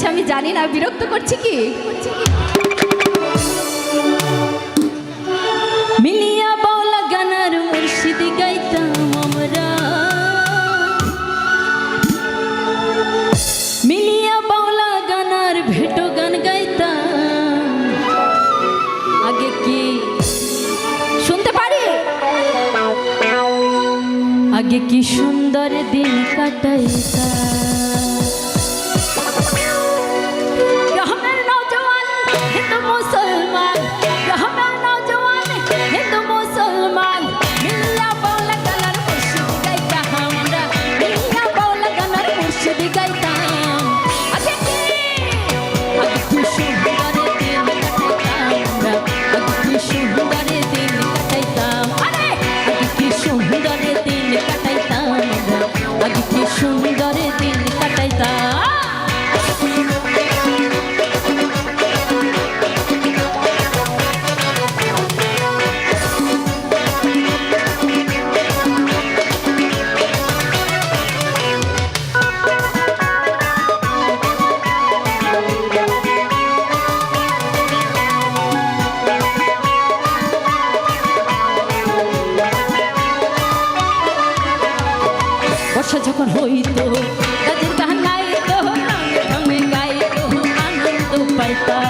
করছে আমি জানি না, বিরক্ত করছি কি? গানার আমরা। গানার ভেটো গান আগে কি শুনতে আগে কি সুন্দর দিন কাটাইতা like you can't বর্ষা যখন হইত তাদের গান গাইত গাইত আনন্দ পাইতা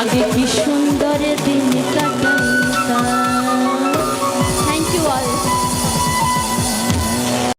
আগে কি সুন্দর দিনে।